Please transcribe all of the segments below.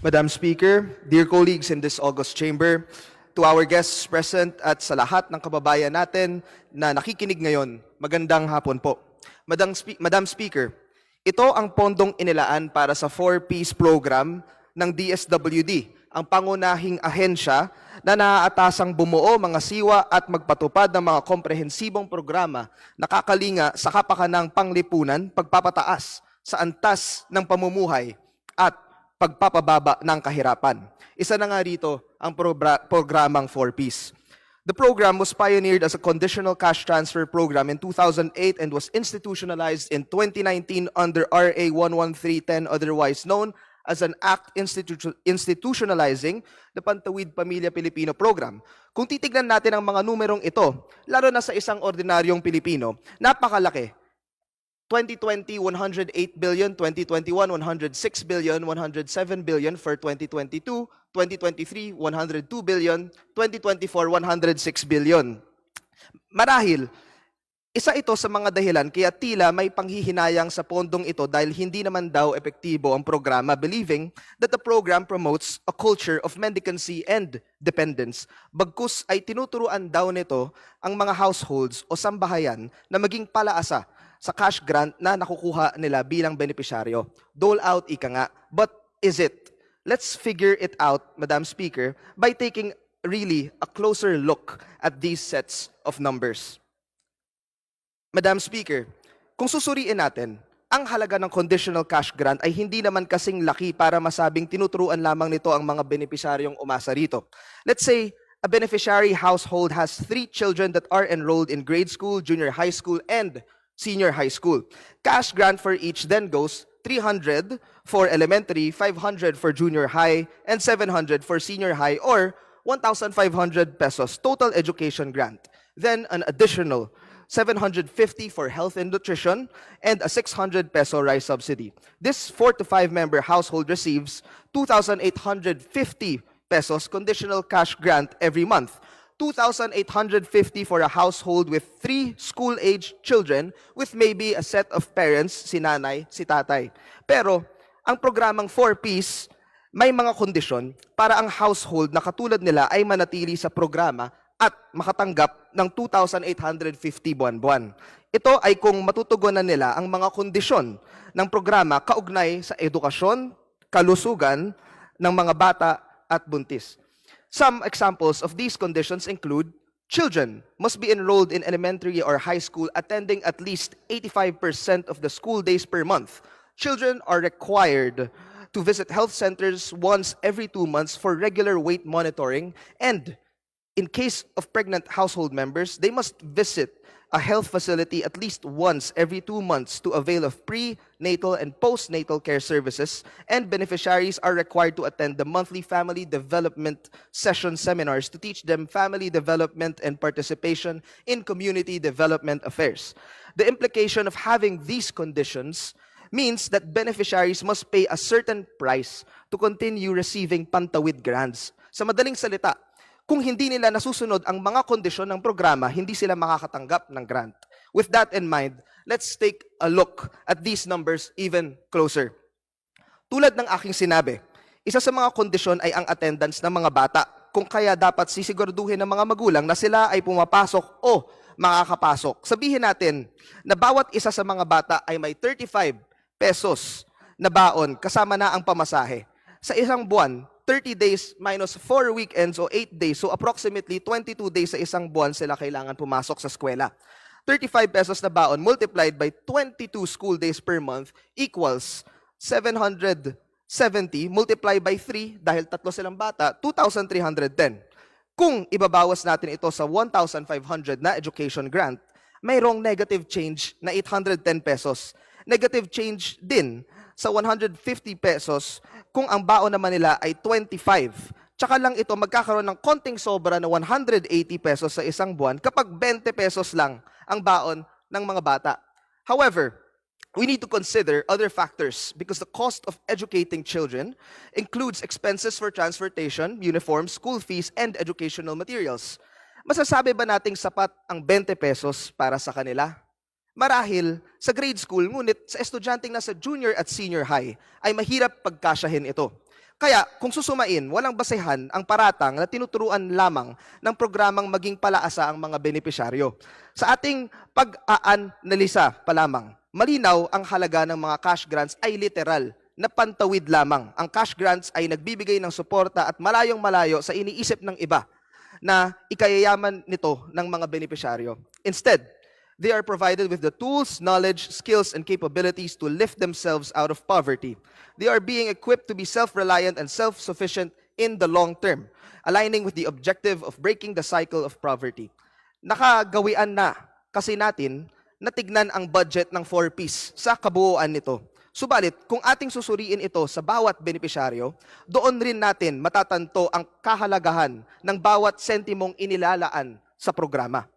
Madam Speaker, dear colleagues in this August chamber, to our guests present at sa lahat ng kababayan natin na nakikinig ngayon, magandang hapon po. Madam, Spe- Madam Speaker, ito ang pondong inilaan para sa 4-piece program ng DSWD, ang pangunahing ahensya na naaatasang bumuo mga siwa at magpatupad ng mga komprehensibong programa na kakalinga sa kapakanang panglipunan, pagpapataas sa antas ng pamumuhay at pagpapababa ng kahirapan. Isa na nga rito ang programang 4Ps. The program was pioneered as a conditional cash transfer program in 2008 and was institutionalized in 2019 under RA 11310, otherwise known as an act institu- institutionalizing the Pantawid Pamilya Pilipino program. Kung titignan natin ang mga numerong ito, lalo na sa isang ordinaryong Pilipino, napakalaki. 2020, 108 billion. 2021, 106 billion. 107 billion for 2022. 2023, 102 billion. 2024, 106 billion. Marahil, isa ito sa mga dahilan kaya tila may panghihinayang sa pondong ito dahil hindi naman daw epektibo ang programa believing that the program promotes a culture of mendicancy and dependence. Bagkus ay tinuturuan daw nito ang mga households o sambahayan na maging palaasa sa cash grant na nakukuha nila bilang benepisyaryo. Dole out, ika nga. But is it? Let's figure it out, Madam Speaker, by taking really a closer look at these sets of numbers. Madam Speaker, kung susuriin natin, ang halaga ng conditional cash grant ay hindi naman kasing laki para masabing tinuturuan lamang nito ang mga benepisyaryong umasa rito. Let's say, a beneficiary household has three children that are enrolled in grade school, junior high school, and senior high school. Cash grant for each then goes 300 for elementary, 500 for junior high, and 700 for senior high, or 1,500 pesos total education grant. Then an additional 750 for health and nutrition, and a 600 peso rice subsidy. This 4 to 5 member household receives 2,850 pesos conditional cash grant every month. 2,850 for a household with three school-age children with maybe a set of parents, si nanay, si tatay. Pero, ang programang 4Ps, may mga kondisyon para ang household na katulad nila ay manatili sa programa at makatanggap ng 2,850 buwan-buwan. Ito ay kung matutugunan nila ang mga kondisyon ng programa kaugnay sa edukasyon, kalusugan ng mga bata at buntis. Some examples of these conditions include children must be enrolled in elementary or high school attending at least 85% of the school days per month. Children are required to visit health centers once every two months for regular weight monitoring and in case of pregnant household members, they must visit a health facility at least once every two months to avail of prenatal and postnatal care services, and beneficiaries are required to attend the monthly family development session seminars to teach them family development and participation in community development affairs. The implication of having these conditions means that beneficiaries must pay a certain price to continue receiving pantawid grants. Sa madaling salita, kung hindi nila nasusunod ang mga kondisyon ng programa, hindi sila makakatanggap ng grant. With that in mind, let's take a look at these numbers even closer. Tulad ng aking sinabi, isa sa mga kondisyon ay ang attendance ng mga bata, kung kaya dapat sisiguraduhin ng mga magulang na sila ay pumapasok o makakapasok. Sabihin natin na bawat isa sa mga bata ay may 35 pesos na baon kasama na ang pamasahe. Sa isang buwan, 30 days minus 4 weekends o 8 days, so approximately 22 days sa isang buwan sila kailangan pumasok sa eskwela. 35 pesos na baon multiplied by 22 school days per month equals 770 multiplied by 3 dahil tatlo silang bata, 2,310. Kung ibabawas natin ito sa 1,500 na education grant, mayroong negative change na 810 pesos. Negative change din sa 150 pesos kung ang baon naman nila ay 25. Tsaka lang ito magkakaroon ng konting sobra na 180 pesos sa isang buwan kapag 20 pesos lang ang baon ng mga bata. However, we need to consider other factors because the cost of educating children includes expenses for transportation, uniforms, school fees, and educational materials. Masasabi ba nating sapat ang 20 pesos para sa kanila? Marahil sa grade school, ngunit sa estudyanteng nasa junior at senior high, ay mahirap pagkasyahin ito. Kaya kung susumain, walang basehan ang paratang na tinuturuan lamang ng programang maging palaasa ang mga benepisyaryo. Sa ating pag-aanalisa pa lamang, malinaw ang halaga ng mga cash grants ay literal na pantawid lamang. Ang cash grants ay nagbibigay ng suporta at malayong malayo sa iniisip ng iba na ikayayaman nito ng mga benepisyaryo. Instead, they are provided with the tools, knowledge, skills, and capabilities to lift themselves out of poverty. They are being equipped to be self-reliant and self-sufficient in the long term, aligning with the objective of breaking the cycle of poverty. Nakagawian na kasi natin na tignan ang budget ng 4Ps sa kabuuan nito. Subalit, kung ating susuriin ito sa bawat benepisyaryo, doon rin natin matatanto ang kahalagahan ng bawat sentimong inilalaan sa programa.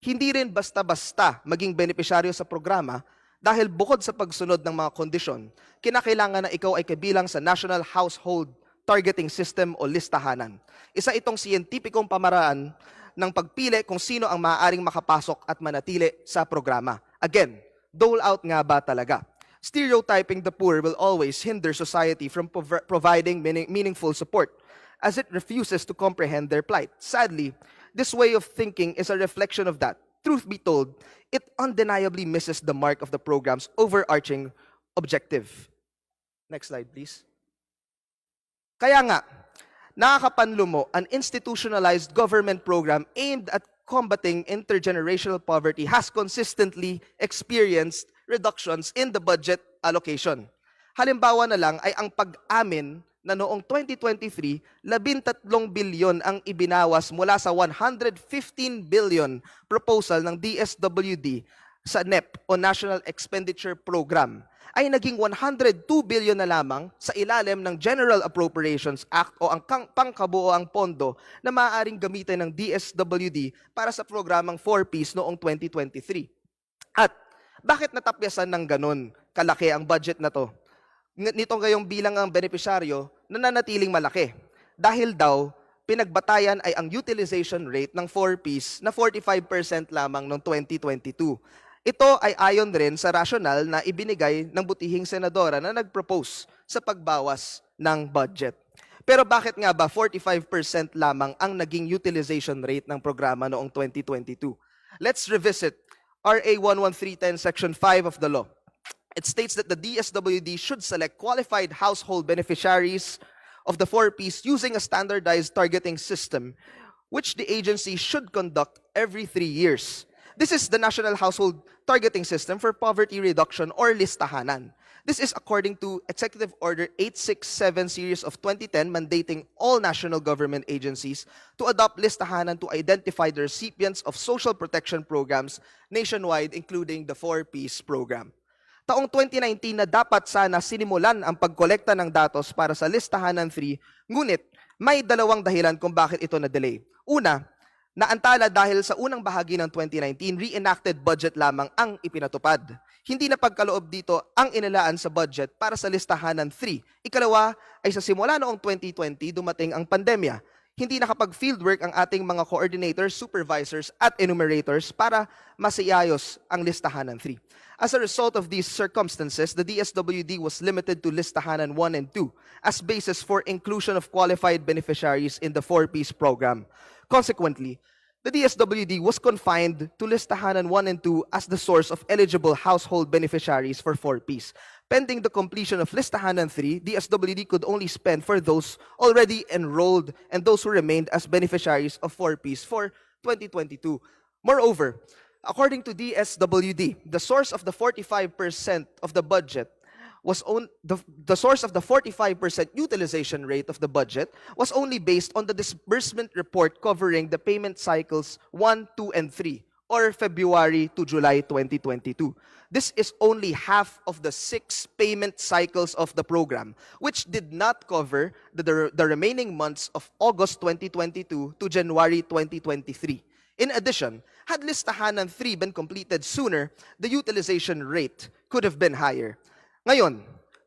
Hindi rin basta-basta maging benepisyaryo sa programa dahil bukod sa pagsunod ng mga kondisyon, kinakailangan na ikaw ay kabilang sa National Household Targeting System o listahanan. Isa itong siyentipikong pamaraan ng pagpili kung sino ang maaaring makapasok at manatili sa programa. Again, dole out nga ba talaga? Stereotyping the poor will always hinder society from prov- providing meaning- meaningful support as it refuses to comprehend their plight. Sadly, this way of thinking is a reflection of that. Truth be told, it undeniably misses the mark of the program's overarching objective. Next slide, please. Kaya nga, nakakapanlo mo an institutionalized government program aimed at combating intergenerational poverty has consistently experienced reductions in the budget allocation. Halimbawa na lang ay ang pag-amin na noong 2023, 13 bilyon ang ibinawas mula sa 115 billion proposal ng DSWD sa NEP o National Expenditure Program ay naging 102 billion na lamang sa ilalim ng General Appropriations Act o ang pangkabuoang pondo na maaaring gamitin ng DSWD para sa programang 4Ps noong 2023. At bakit natapyasan ng ganun kalaki ang budget na to? Ng- Nito ngayong bilang ang benepisyaryo nananatiling malaki. Dahil daw, pinagbatayan ay ang utilization rate ng 4Ps na 45% lamang noong 2022. Ito ay ayon rin sa rasyonal na ibinigay ng butihing senadora na nag-propose sa pagbawas ng budget. Pero bakit nga ba 45% lamang ang naging utilization rate ng programa noong 2022? Let's revisit RA 11310 Section 5 of the law. It states that the DSWD should select qualified household beneficiaries of the 4Ps using a standardized targeting system, which the agency should conduct every three years. This is the National Household Targeting System for Poverty Reduction or Listahanan. This is according to Executive Order 867 series of 2010 mandating all national government agencies to adopt listahanan to identify the recipients of social protection programs nationwide including the 4Ps program. Taong 2019 na dapat sana sinimulan ang pagkolekta ng datos para sa listahanan 3, ngunit may dalawang dahilan kung bakit ito na-delay. Una, naantala dahil sa unang bahagi ng 2019, reenacted budget lamang ang ipinatupad. Hindi na pagkaloob dito ang inilaan sa budget para sa listahanan 3. Ikalawa ay sa simula noong 2020 dumating ang pandemya. Hindi nakapag fieldwork ang ating mga coordinators, supervisors at enumerators para masiyayos ang listahanan 3. As a result of these circumstances, the DSWD was limited to listahanan 1 and 2 as basis for inclusion of qualified beneficiaries in the 4Ps program. Consequently, the DSWD was confined to listahanan 1 and 2 as the source of eligible household beneficiaries for 4Ps. Pending the completion of listahanan 3, DSWD could only spend for those already enrolled and those who remained as beneficiaries of 4Ps for 2022. Moreover, according to DSWD, the source of the 45% of the budget was on, the, the source of the 45% utilization rate of the budget was only based on the disbursement report covering the payment cycles 1, 2, and 3, or February to July 2022. This is only half of the six payment cycles of the program, which did not cover the, the, the remaining months of August 2022 to January 2023. In addition, had listahanan 3 been completed sooner, the utilization rate could have been higher. Ngayon,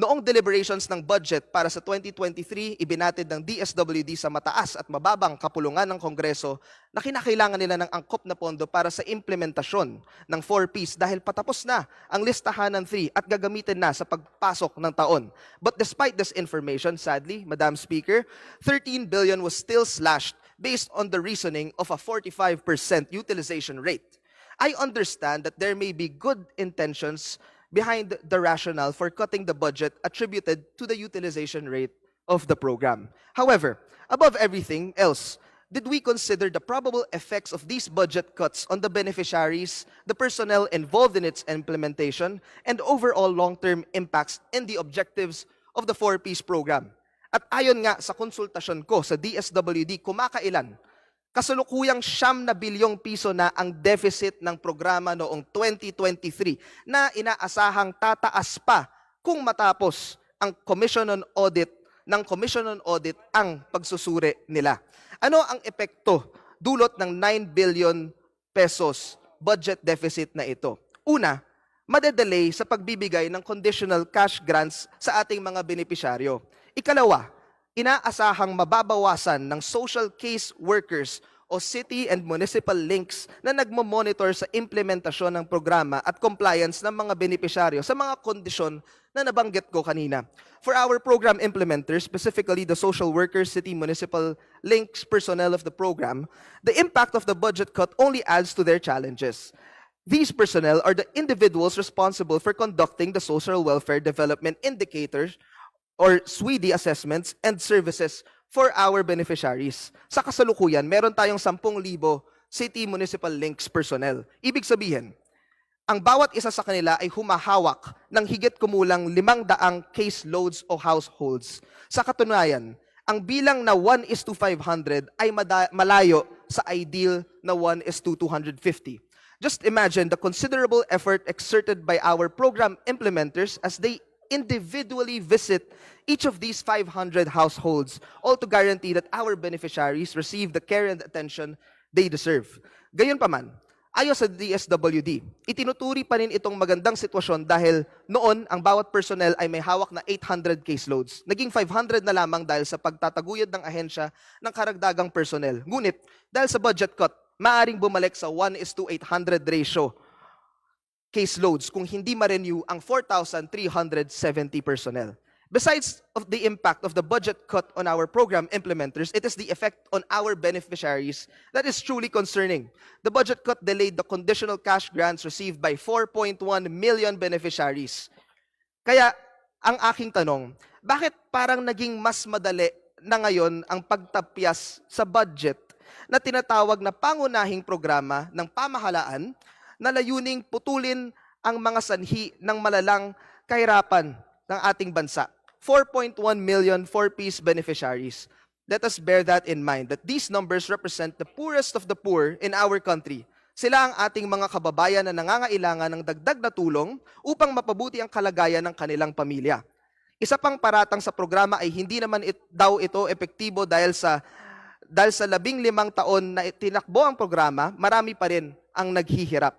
Noong deliberations ng budget para sa 2023, ibinatid ng DSWD sa mataas at mababang kapulungan ng Kongreso na kinakailangan nila ng angkop na pondo para sa implementasyon ng 4Ps dahil patapos na ang listahan ng 3 at gagamitin na sa pagpasok ng taon. But despite this information, sadly, Madam Speaker, 13 billion was still slashed based on the reasoning of a 45% utilization rate. I understand that there may be good intentions behind the rationale for cutting the budget attributed to the utilization rate of the program. However, above everything else, did we consider the probable effects of these budget cuts on the beneficiaries, the personnel involved in its implementation, and overall long-term impacts and the objectives of the 4Ps program? At ayon nga sa konsultasyon ko sa DSWD kumakailan, kasalukuyang siyam na bilyong piso na ang deficit ng programa noong 2023 na inaasahang tataas pa kung matapos ang Commission on Audit ng Commission on Audit ang pagsusuri nila. Ano ang epekto dulot ng 9 billion pesos budget deficit na ito? Una, madedelay sa pagbibigay ng conditional cash grants sa ating mga benepisyaryo. Ikalawa, inaasahang mababawasan ng social case workers o city and municipal links na nagmo-monitor sa implementasyon ng programa at compliance ng mga benepisyaryo sa mga kondisyon na nabanggit ko kanina. For our program implementers, specifically the social workers, city municipal links personnel of the program, the impact of the budget cut only adds to their challenges. These personnel are the individuals responsible for conducting the social welfare development indicators or SWIDI assessments and services for our beneficiaries. Sa kasalukuyan, meron tayong 10,000 city municipal links personnel. Ibig sabihin, ang bawat isa sa kanila ay humahawak ng higit kumulang 500 case loads o households. Sa katunayan, ang bilang na 1 is to 500 ay malayo sa ideal na 1 is to 250. Just imagine the considerable effort exerted by our program implementers as they individually visit each of these 500 households, all to guarantee that our beneficiaries receive the care and attention they deserve. Gayunpaman, ayon sa DSWD, itinuturi pa rin itong magandang sitwasyon dahil noon ang bawat personnel ay may hawak na 800 caseloads. Naging 500 na lamang dahil sa pagtataguyod ng ahensya ng karagdagang personnel. Ngunit dahil sa budget cut, maaring bumalik sa 1 is to 800 ratio caseloads kung hindi ma-renew ang 4,370 personnel. Besides of the impact of the budget cut on our program implementers, it is the effect on our beneficiaries that is truly concerning. The budget cut delayed the conditional cash grants received by 4.1 million beneficiaries. Kaya ang aking tanong, bakit parang naging mas madali na ngayon ang pagtapyas sa budget na tinatawag na pangunahing programa ng pamahalaan na layuning putulin ang mga sanhi ng malalang kahirapan ng ating bansa. 4.1 million four-piece beneficiaries. Let us bear that in mind, that these numbers represent the poorest of the poor in our country. Sila ang ating mga kababayan na nangangailangan ng dagdag na tulong upang mapabuti ang kalagayan ng kanilang pamilya. Isa pang paratang sa programa ay hindi naman it, daw ito epektibo dahil sa dahil sa labing limang taon na tinakbo ang programa, marami pa rin ang naghihirap.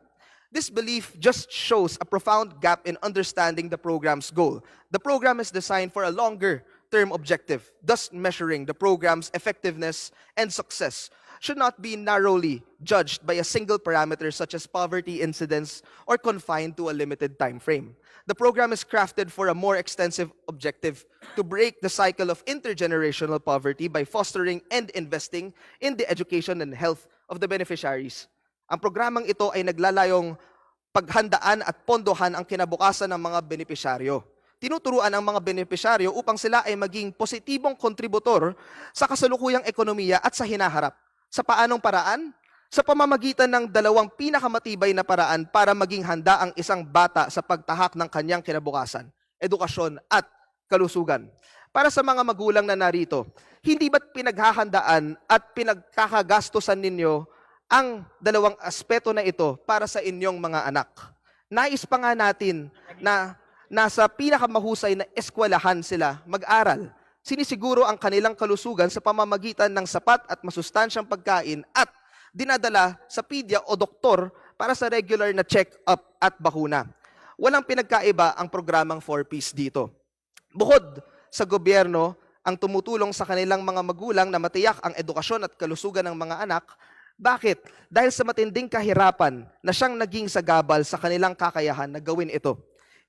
This belief just shows a profound gap in understanding the program's goal. The program is designed for a longer term objective, thus measuring the program's effectiveness and success should not be narrowly judged by a single parameter such as poverty incidence or confined to a limited time frame. The program is crafted for a more extensive objective to break the cycle of intergenerational poverty by fostering and investing in the education and health of the beneficiaries. Ang programang ito ay naglalayong paghandaan at pondohan ang kinabukasan ng mga benepisyaryo. Tinuturuan ang mga benepisyaryo upang sila ay maging positibong kontributor sa kasalukuyang ekonomiya at sa hinaharap. Sa paanong paraan? Sa pamamagitan ng dalawang pinakamatibay na paraan para maging handa ang isang bata sa pagtahak ng kanyang kinabukasan, edukasyon at kalusugan. Para sa mga magulang na narito, hindi ba't pinaghahandaan at pinagkakagastusan ninyo ang dalawang aspeto na ito para sa inyong mga anak. Nais pa nga natin na nasa pinakamahusay na eskwelahan sila mag-aral. Sinisiguro ang kanilang kalusugan sa pamamagitan ng sapat at masustansyang pagkain at dinadala sa pedya o doktor para sa regular na check-up at bakuna. Walang pinagkaiba ang programang 4Ps dito. Bukod sa gobyerno ang tumutulong sa kanilang mga magulang na matiyak ang edukasyon at kalusugan ng mga anak, bakit? Dahil sa matinding kahirapan na siyang naging sagabal sa kanilang kakayahan na gawin ito.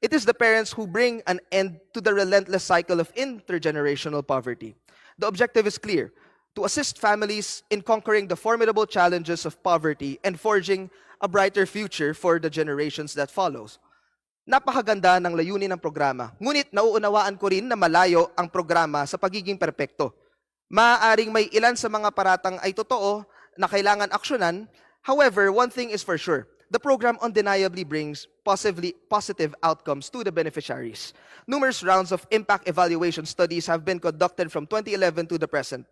It is the parents who bring an end to the relentless cycle of intergenerational poverty. The objective is clear to assist families in conquering the formidable challenges of poverty and forging a brighter future for the generations that follows. Napakaganda ng layunin ng programa. Ngunit nauunawaan ko rin na malayo ang programa sa pagiging perpekto. Maaaring may ilan sa mga paratang ay totoo na kailangan aksyonan. However, one thing is for sure. The program undeniably brings positively, positive outcomes to the beneficiaries. Numerous rounds of impact evaluation studies have been conducted from 2011 to the present.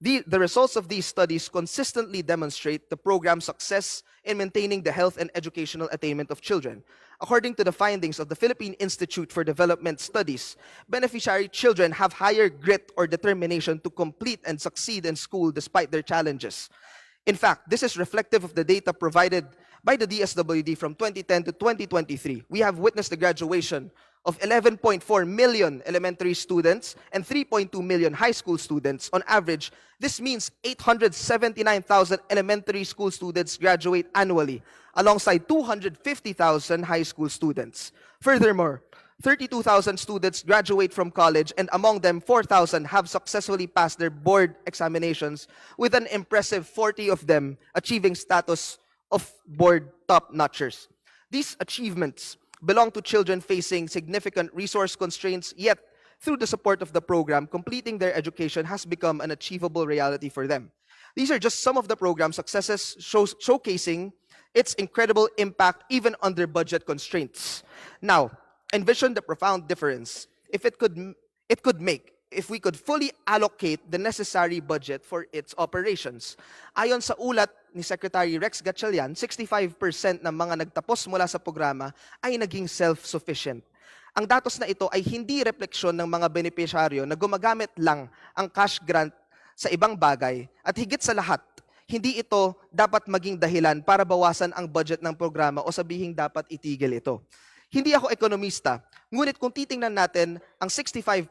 The, the results of these studies consistently demonstrate the program's success in maintaining the health and educational attainment of children. According to the findings of the Philippine Institute for Development Studies, beneficiary children have higher grit or determination to complete and succeed in school despite their challenges. In fact, this is reflective of the data provided by the DSWD from 2010 to 2023. We have witnessed the graduation of 11.4 million elementary students and 3.2 million high school students. On average, this means 879,000 elementary school students graduate annually, alongside 250,000 high school students. Furthermore, 32,000 students graduate from college, and among them, 4,000 have successfully passed their board examinations, with an impressive 40 of them achieving status of board top notchers. These achievements belong to children facing significant resource constraints, yet, through the support of the program, completing their education has become an achievable reality for them. These are just some of the program successes shows, showcasing its incredible impact even under budget constraints. Now, envision the profound difference if it could it could make if we could fully allocate the necessary budget for its operations. Ayon sa ulat ni Secretary Rex Gatchalian, 65% ng mga nagtapos mula sa programa ay naging self-sufficient. Ang datos na ito ay hindi refleksyon ng mga benepisyaryo na gumagamit lang ang cash grant sa ibang bagay at higit sa lahat, hindi ito dapat maging dahilan para bawasan ang budget ng programa o sabihing dapat itigil ito. Hindi ako ekonomista, ngunit kung titingnan natin ang 65%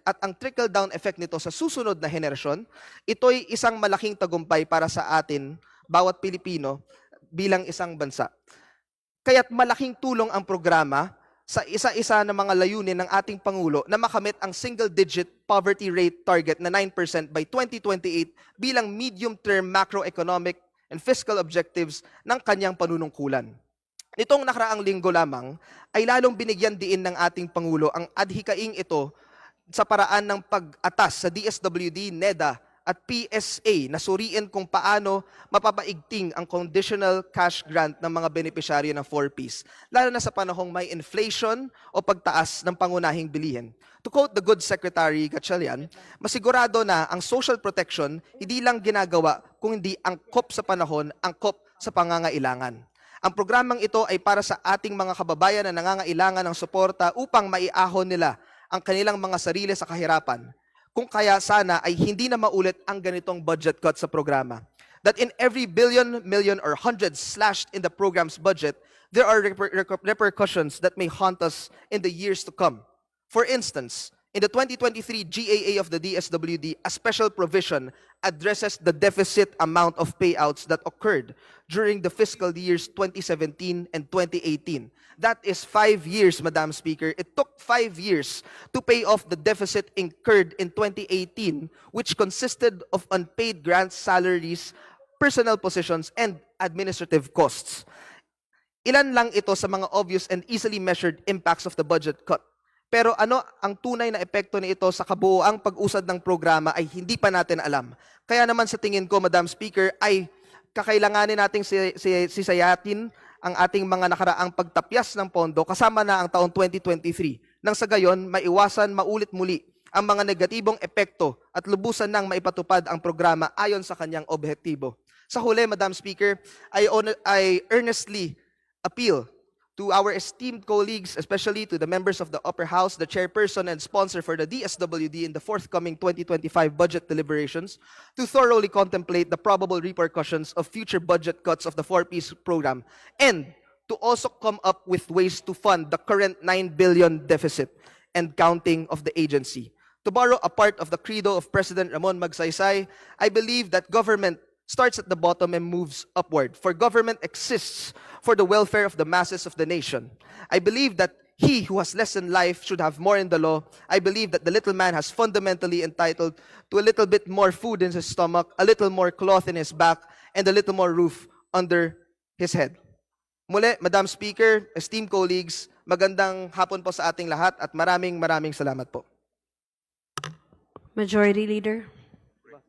at ang trickle-down effect nito sa susunod na henerasyon, ito'y isang malaking tagumpay para sa atin, bawat Pilipino, bilang isang bansa. Kaya't malaking tulong ang programa sa isa-isa na mga layunin ng ating Pangulo na makamit ang single-digit poverty rate target na 9% by 2028 bilang medium-term macroeconomic and fiscal objectives ng kanyang panunungkulan. Nitong nakaraang linggo lamang ay lalong binigyan diin ng ating Pangulo ang adhikaing ito sa paraan ng pag-atas sa DSWD, NEDA at PSA na suriin kung paano mapapaigting ang conditional cash grant ng mga benepisyaryo ng 4Ps, lalo na sa panahong may inflation o pagtaas ng pangunahing bilihin. To quote the good Secretary Gatchalian, masigurado na ang social protection hindi lang ginagawa kung hindi angkop sa panahon, angkop sa pangangailangan. Ang programang ito ay para sa ating mga kababayan na nangangailangan ng suporta upang maiahon nila ang kanilang mga sarili sa kahirapan. Kung kaya sana ay hindi na maulit ang ganitong budget cut sa programa. That in every billion, million, or hundred slashed in the program's budget, there are reper- reper- repercussions that may haunt us in the years to come. For instance, in the 2023 GAA of the DSWD, a special provision addresses the deficit amount of payouts that occurred during the fiscal years 2017 and 2018. That is five years, Madam Speaker. It took five years to pay off the deficit incurred in 2018, which consisted of unpaid grants, salaries, personnel positions, and administrative costs. Ilan lang ito sa mga obvious and easily measured impacts of the budget cut. Pero ano ang tunay na epekto nito sa kabuoang pag-usad ng programa ay hindi pa natin alam. Kaya naman sa tingin ko, Madam Speaker, ay kakailanganin nating si, si, sisayatin ang ating mga nakaraang pagtapyas ng pondo kasama na ang taong 2023. Nang sa gayon, maiwasan maulit muli ang mga negatibong epekto at lubusan nang maipatupad ang programa ayon sa kanyang objektibo. Sa huli, Madam Speaker, I, on- I earnestly appeal to our esteemed colleagues, especially to the members of the upper house, the chairperson and sponsor for the DSWD in the forthcoming 2025 budget deliberations, to thoroughly contemplate the probable repercussions of future budget cuts of the 4Ps program, and to also come up with ways to fund the current 9 billion deficit. and counting of the agency. To borrow a part of the credo of President Ramon Magsaysay, I believe that government starts at the bottom and moves upward. For government exists for the welfare of the masses of the nation. I believe that he who has less in life should have more in the law. I believe that the little man has fundamentally entitled to a little bit more food in his stomach, a little more cloth in his back, and a little more roof under his head. Muli, Madam Speaker, esteemed colleagues, magandang hapon po sa ating lahat at maraming maraming salamat po. Majority Leader.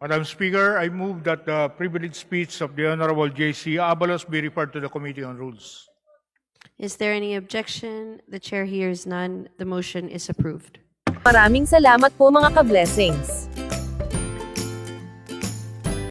Madam Speaker, I move that the privileged speech of the Honorable J.C. Abalos be referred to the Committee on Rules. Is there any objection? The chair hears none. The motion is approved. Maraming salamat po mga ka-blessings.